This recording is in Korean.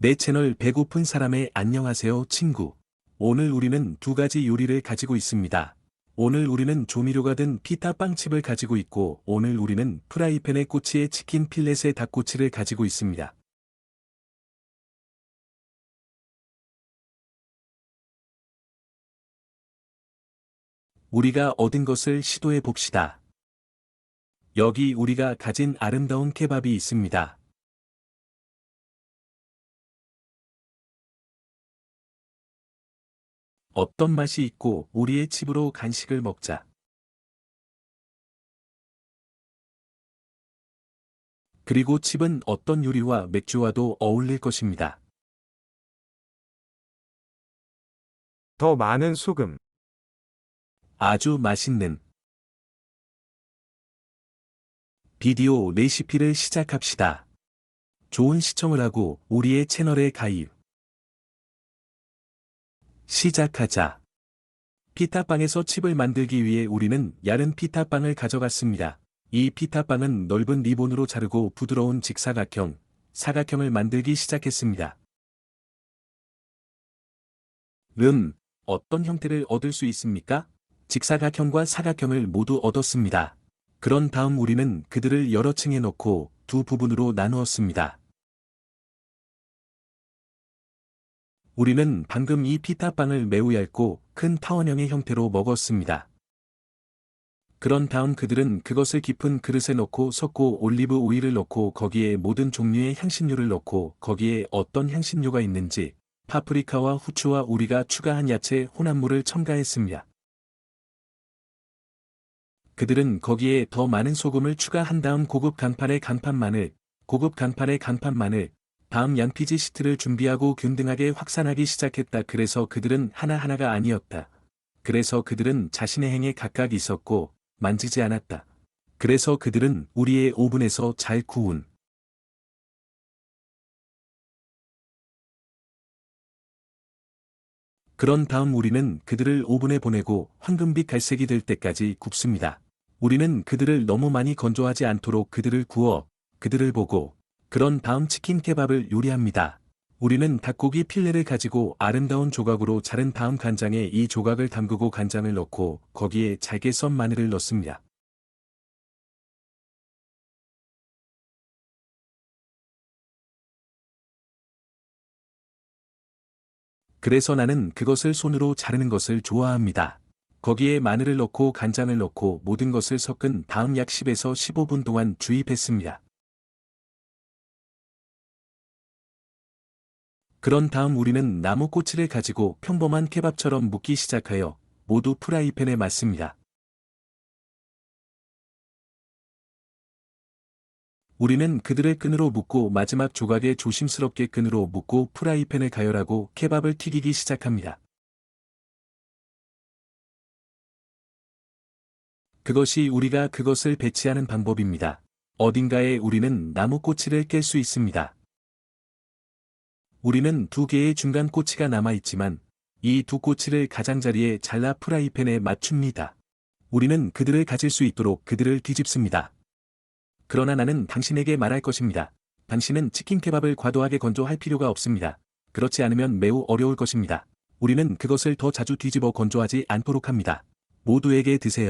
내 채널 배고픈 사람의 안녕하세요 친구. 오늘 우리는 두 가지 요리를 가지고 있습니다. 오늘 우리는 조미료가 든 피타 빵칩을 가지고 있고 오늘 우리는 프라이팬에 꼬치에 치킨 필렛에 닭꼬치를 가지고 있습니다. 우리가 얻은 것을 시도해 봅시다. 여기 우리가 가진 아름다운 케밥이 있습니다. 어떤 맛이 있고 우리의 집으로 간식을 먹자. 그리고 칩은 어떤 요리와 맥주와도 어울릴 것입니다. 더 많은 소금, 아주 맛있는 비디오 레시피를 시작합시다. 좋은 시청을 하고 우리의 채널에 가입. 시작하자. 피타빵에서 칩을 만들기 위해 우리는 얇은 피타빵을 가져갔습니다. 이 피타빵은 넓은 리본으로 자르고 부드러운 직사각형, 사각형을 만들기 시작했습니다. 음, 어떤 형태를 얻을 수 있습니까? 직사각형과 사각형을 모두 얻었습니다. 그런 다음 우리는 그들을 여러 층에 넣고 두 부분으로 나누었습니다. 우리는 방금 이 피타빵을 매우 얇고 큰 타원형의 형태로 먹었습니다. 그런 다음 그들은 그것을 깊은 그릇에 넣고 섞고 올리브 오일을 넣고 거기에 모든 종류의 향신료를 넣고 거기에 어떤 향신료가 있는지 파프리카와 후추와 우리가 추가한 야채 혼합물을 첨가했습니다. 그들은 거기에 더 많은 소금을 추가한 다음 고급 간판의 간판 마늘, 고급 간판의 간판 마늘, 다음 양피지 시트를 준비하고 균등하게 확산하기 시작했다. 그래서 그들은 하나하나가 아니었다. 그래서 그들은 자신의 행에 각각 있었고, 만지지 않았다. 그래서 그들은 우리의 오븐에서 잘 구운 그런 다음 우리는 그들을 오븐에 보내고 황금빛 갈색이 될 때까지 굽습니다. 우리는 그들을 너무 많이 건조하지 않도록 그들을 구워 그들을 보고 그런 다음 치킨 케밥을 요리합니다. 우리는 닭고기 필레를 가지고 아름다운 조각으로 자른 다음 간장에 이 조각을 담그고 간장을 넣고 거기에 잘게 썬 마늘을 넣습니다. 그래서 나는 그것을 손으로 자르는 것을 좋아합니다. 거기에 마늘을 넣고 간장을 넣고 모든 것을 섞은 다음 약 10에서 15분 동안 주입했습니다. 그런 다음 우리는 나무 꼬치를 가지고 평범한 케밥처럼 묻기 시작하여 모두 프라이팬에 맞습니다. 우리는 그들의 끈으로 묶고 마지막 조각에 조심스럽게 끈으로 묶고 프라이팬을 가열하고 케밥을 튀기기 시작합니다. 그것이 우리가 그것을 배치하는 방법입니다. 어딘가에 우리는 나무 꼬치를 깰 수 있습니다. 우리는 두 개의 중간 꼬치가 남아있지만 이 두 꼬치를 가장자리에 잘라 프라이팬에 맞춥니다. 우리는 그들을 가질 수 있도록 그들을 뒤집습니다. 그러나 나는 당신에게 말할 것입니다. 당신은 치킨 케밥을 과도하게 건조할 필요가 없습니다. 그렇지 않으면 매우 어려울 것입니다. 우리는 그것을 더 자주 뒤집어 건조하지 않도록 합니다. 모두에게 드세요.